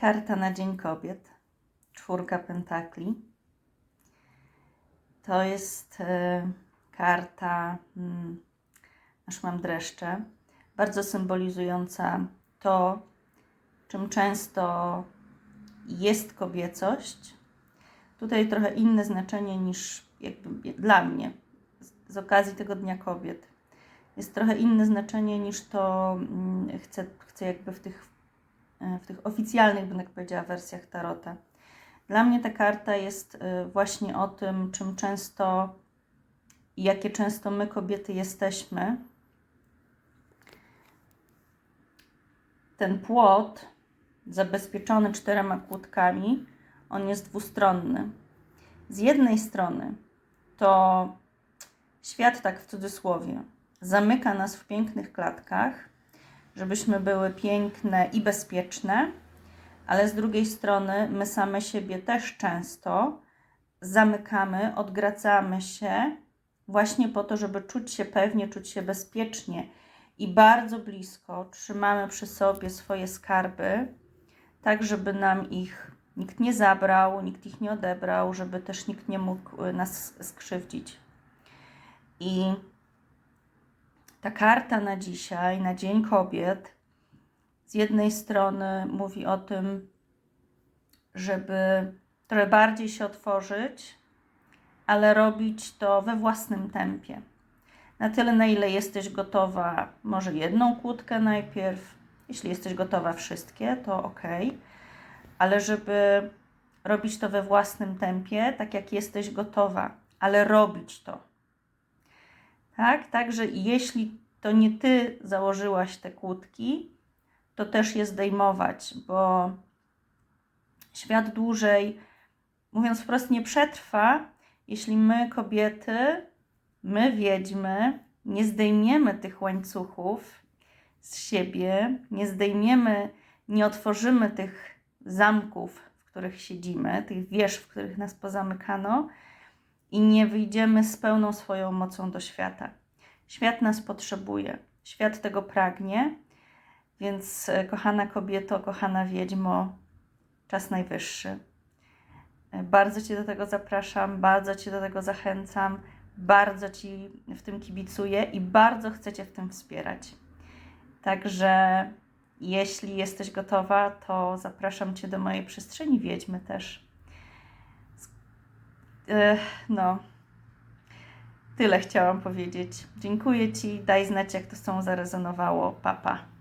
Karta na Dzień Kobiet. Czwórka pentakli. To jest e, karta, mm, aż mam dreszcze, bardzo symbolizująca to, czym często jest kobiecość. Tutaj trochę inne znaczenie niż jakby dla mnie z- z okazji tego Dnia Kobiet. Jest trochę inne znaczenie niż to mm, chcę, chcę jakby w tych, w tych oficjalnych, bym tak powiedziała, wersjach Tarota. Dla mnie ta karta jest e, właśnie o tym, czym często i jakie często my kobiety jesteśmy. Ten płot zabezpieczony czterema kłódkami, on jest dwustronny. Z jednej strony to świat, tak w cudzysłowie, zamyka nas w pięknych klatkach, żebyśmy były piękne i bezpieczne, ale z drugiej strony my same siebie też często zamykamy, odgradzamy się właśnie po to, żeby czuć się pewnie, czuć się bezpiecznie i bardzo blisko trzymamy przy sobie swoje skarby, tak żeby nam ich nikt nie zabrał, nikt ich nie odebrał, żeby też nikt nie mógł y, nas skrzywdzić. I ta karta na dzisiaj, na Dzień Kobiet, z jednej strony mówi o tym, żeby trochę bardziej się otworzyć, ale robić to we własnym tempie. Na tyle, na ile jesteś gotowa, może jedną kłódkę najpierw, jeśli jesteś gotowa wszystkie, to ok, ale żeby robić to we własnym tempie, tak jak jesteś gotowa, ale robić to. Tak, także jeśli to nie ty założyłaś te kłódki, to też je zdejmować, bo świat dłużej, mówiąc wprost, nie przetrwa, jeśli my, kobiety, my, wiedźmy, nie zdejmiemy tych łańcuchów z siebie, nie zdejmiemy, nie otworzymy tych zamków, w których siedzimy, tych wież, w których nas pozamykano i nie wyjdziemy z pełną swoją mocą do świata. Świat nas potrzebuje, świat tego pragnie, więc e, kochana kobieto, kochana wiedźmo, czas najwyższy. E, Bardzo Cię do tego zapraszam, bardzo Cię do tego zachęcam, bardzo Ci w tym kibicuję i bardzo chcę Cię w tym wspierać. Także jeśli jesteś gotowa, to zapraszam Cię do mojej przestrzeni wiedźmy też. No, tyle chciałam powiedzieć. Dziękuję Ci, daj znać, jak to z Tobą zarezonowało. Papa. Pa.